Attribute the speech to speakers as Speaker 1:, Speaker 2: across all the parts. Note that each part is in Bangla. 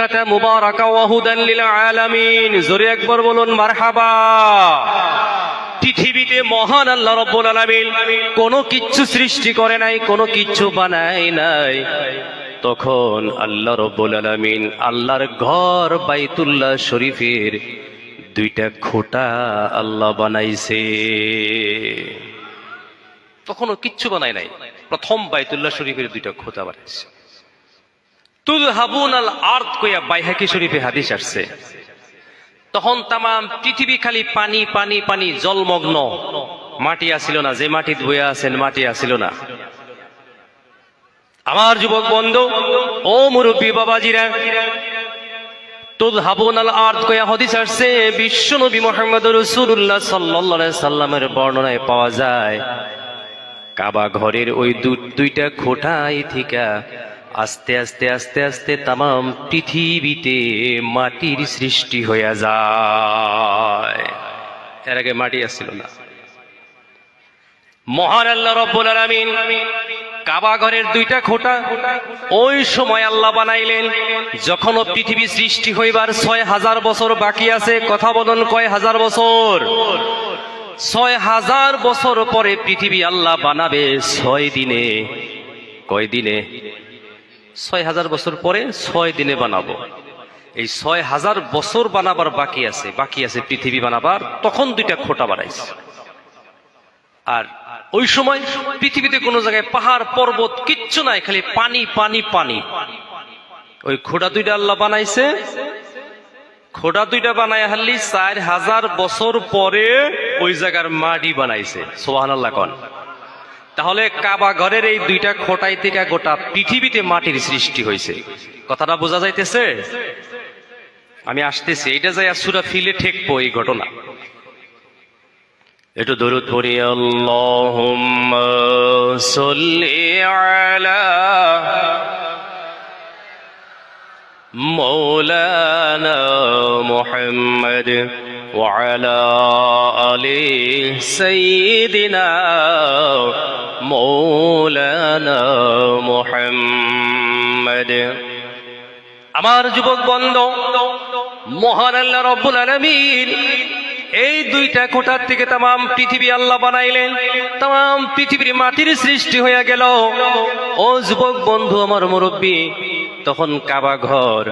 Speaker 1: মাক্কাতা মুবারাকা ওয়া হুদান লিল আলামিন। জোরে একবার বলুন, মারহাবা। পৃথিবীতে মহান আল্লাহ রব্বুল আলামিন কোনো কিচ্ছু সৃষ্টি করে নাই, কোনো কিচ্ছু বানায় নাই। তখন আল্লাহ রব্বুল আলামিন আল্লাহর ঘর বাইতুল্লাহ শরীফের দুইটা খোটা আল্লাহ বানাইছে। তখনও কিচ্ছু বানায় নাই। প্রথম বাইতুল্লাহ শরীফের দুইটা খোটা বানাইছে। তুল তখন তামাম পৃথিবী খালি পানি পানি পানি, জলমগ্ন। মাটি আসিল না, যে মাটি আছেন মাটি আসিল না। আমার যুবক বন্ধু, ও মুরব্বী বাবাজিরা তুল হাবুন আল আর্থ কইয়া হদিস আসছে, বিশ্ব নবী মোহাম্মদ রসুল্লাহ সাল্লাহ সাল্লামের বর্ণনায় পাওয়া যায়। কাবা ঘরের ওই দুইটা খোটাই থেকে আস্তে আস্তে আস্তে আস্তে তামাম পৃথিবীতে মাটির সৃষ্টি হইয়া যায়। এর আগে মাটি আসছিল না। মহান আল্লাহ রব্বুল আলামিন কাবা ঘরের দুইটা খোটা ওই সময় আল্লাহ বানাইলেন, যখন পৃথিবী সৃষ্টি হইবার ছয় হাজার বছর বাকি আছে, কথা বলুন কয় হাজার বছর? ছয় হাজার বছর পরে পৃথিবী আল্লাহ বানাবে ছয় দিনে। কয় দিনে? ছয় হাজার বছর পরে ছয় দিনে বানাবো। এই ছয় হাজার বছর বানাবার বাকি আছে বাকি আছে পৃথিবী বানাবার, তখন দুইটা খোটা বানাইছে। আর ওই সময় পৃথিবীতে কোনো জায়গায় পাহাড়, পর্বত কিচ্ছু নাই, খালি পানি পানি পানি। ওই খোটা দুইটা আল্লাহ বানাইছে। খোটা দুইটা বানায় হারলি চার হাজার বছর পরে ওই জায়গার মাটি বানাইছে। সোহান আল্লাহ কন। তাহলে কাবা ঘরের এই দুইটা খোটাই থেকে গোটা পৃথিবীতে মাটির সৃষ্টি হয়েছে। কথাটা বোঝা যাইতেছে? আমি আসতেছি এটা যাই আসুরা ফিলে ঠেকবো এই ঘটনা। একটু দরুদ ধরি আল্লাহুম্মা সাল্লি আলা মাওলানা আমার যুবক বন্ধ, মহান আল্লাহ রব্বুল আলমিন, এই দুইটা কোটার থেকে তাম পৃথিবী আল্লাহ বানাইলেন তাম পৃথিবীর মাটির সৃষ্টি হয়ে গেল। ও যুবক বন্ধু, আমার মুরব্বী, তখন কাবা ঘর,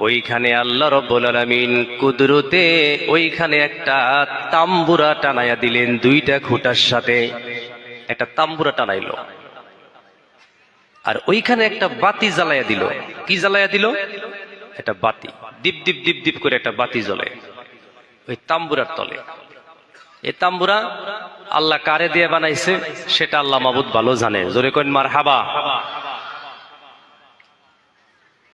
Speaker 1: ওইখানে আল্লাহ রব্বুল আলমিন কুদরতে ওইখানে একটা তাম্বুরা টানাইয়া দিলেন দুইটা খুঁটার সাথে। একটা তাম্বুরা টানাইলো। আর ওইখানে একটা বাতি জ্বালাইয়া দিল। কি জ্বালাইয়া দিল? একটা বাতি। দীপ দীপ দীপ দীপ করে একটা বাতি জ্বলে। ওই তাম্বুরার তলে। এই তাম্বুরা আল্লাহ কারে দিয়ে বানাইছে? সেটা আল্লাহ মাবুদ ভালো জানে। জোরে কইন মার হাবা